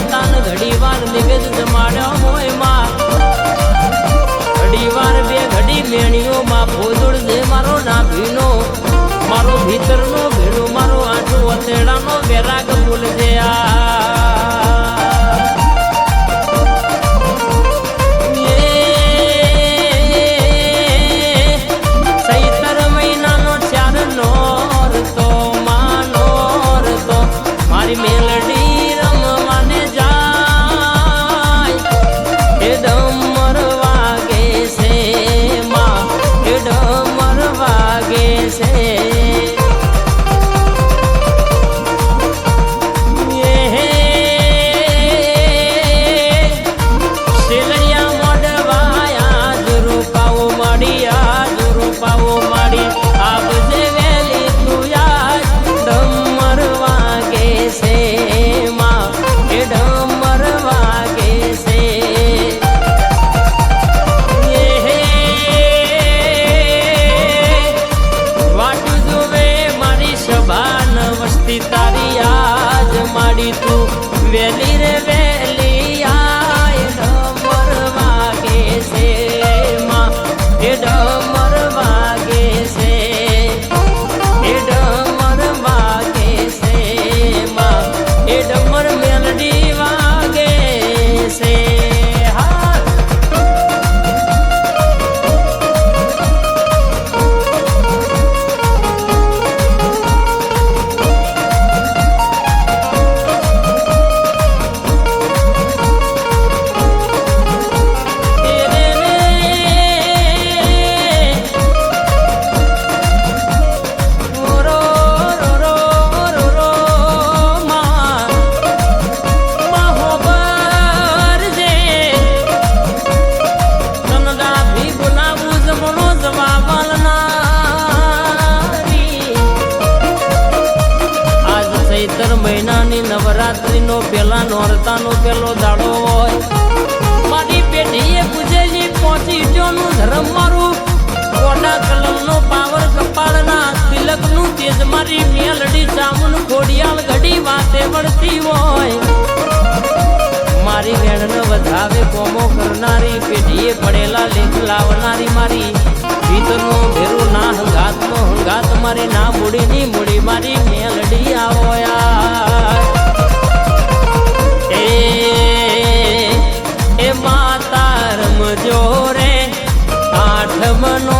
માતાને ઘડી વાર નિવેદ જમાડ્યો હોયમાં. ઘડી વાર બે ઘડી મેણીઓ માં ભોજોડ દે મારો નાભીનો. મારો ભીતરનો ભેડો મારો નોરતાનો પેલો દાડો હોય. મારી પેઢીએ પૂજેલી પહોંચી જોનું ધર્મ મારું. કોડા કલમનો પાવર કપાળના તિલકનું તેજ મારી મેલડી ચામુન ખોડિયાલ ઘડી વાતે વળતી હોય. મારી વેણને વધાવે કોમો કરનારી પેઢીએ પડેલા લેખ લાવનારી મારી. ભીતરનો ભેરો ના હંગાતનો હંગાત મારી ના મૂડીની મૂડી મારી મેલડી આવો યાર એ માતા રમજો રે આઠમનો યાદાળો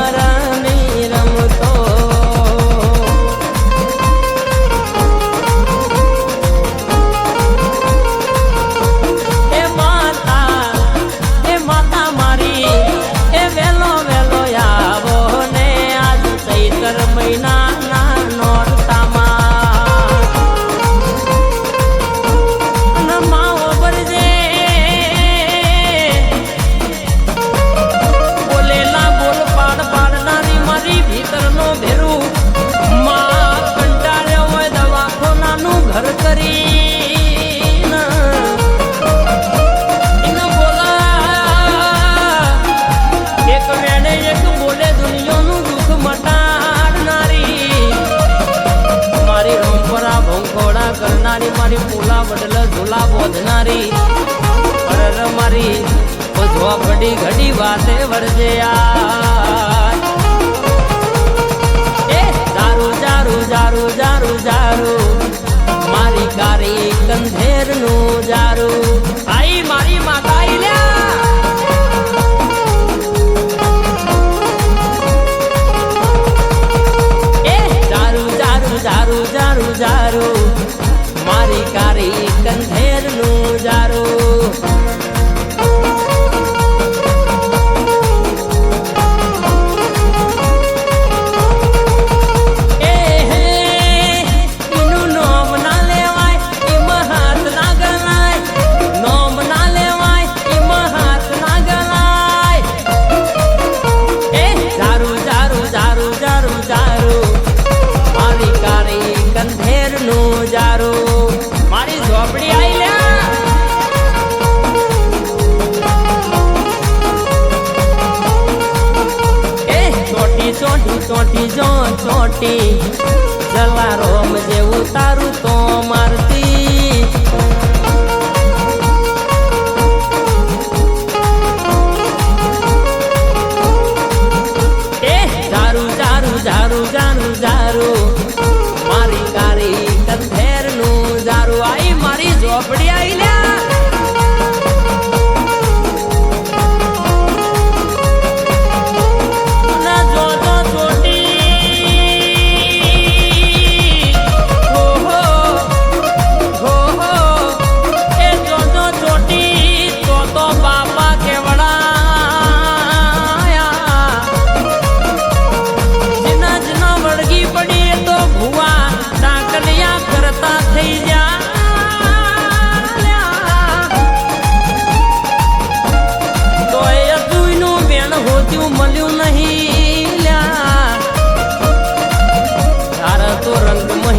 yara મારા બદલ ઝોલા બોધનારી અરર મારી બધવા પડી ઘડી વાતે વરજે આ એ જારું જારું જારું જારું જારું. મારી કારી કંધેરનું જારું જાનું જારું. મારી કારી કંધેરનું જારું. આઈ મારી ઝોપડી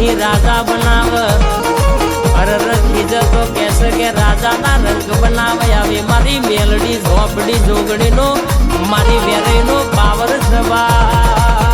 મહી રાજા બનાવ. અરે રખી જતો કેસે કે રાજા ના રંગ બનાવે. આવી મારી મેલડી, ઝોપડી જોગડી નો મારી વેરી નો પાવર સવા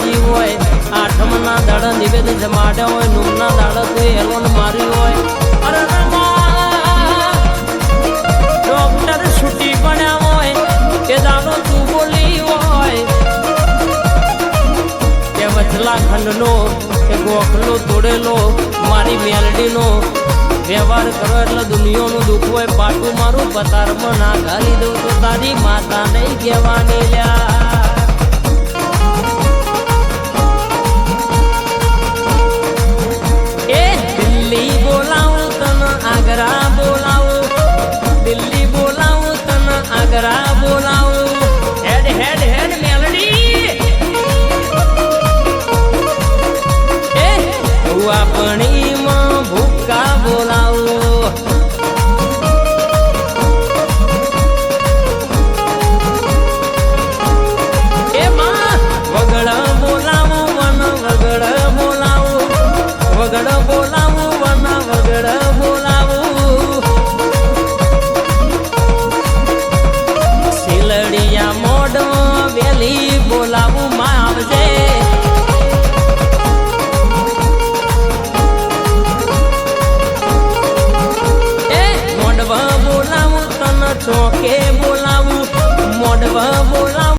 બરાબર હોય, આઠમના દાડા નિવેદ જમાડ્યા હોય નુમ ના દાડા તો એલોન મારી હોય. અરે ડોક્ટર છૂટી હોય, કે દાડો તું બોલી હોય. કે વચલા ખંડનો, કે ગોખલો તોડેલો, મારી મેલડીનો વ્યવહાર કરો એટલે દુનિયાનું દુઃખ હોય, પાટું મારું પતારમાં ના ઘાલી દઉં તો તારી માતા નહીં કહેવાની લ્યા. ઘાઘરા બોલા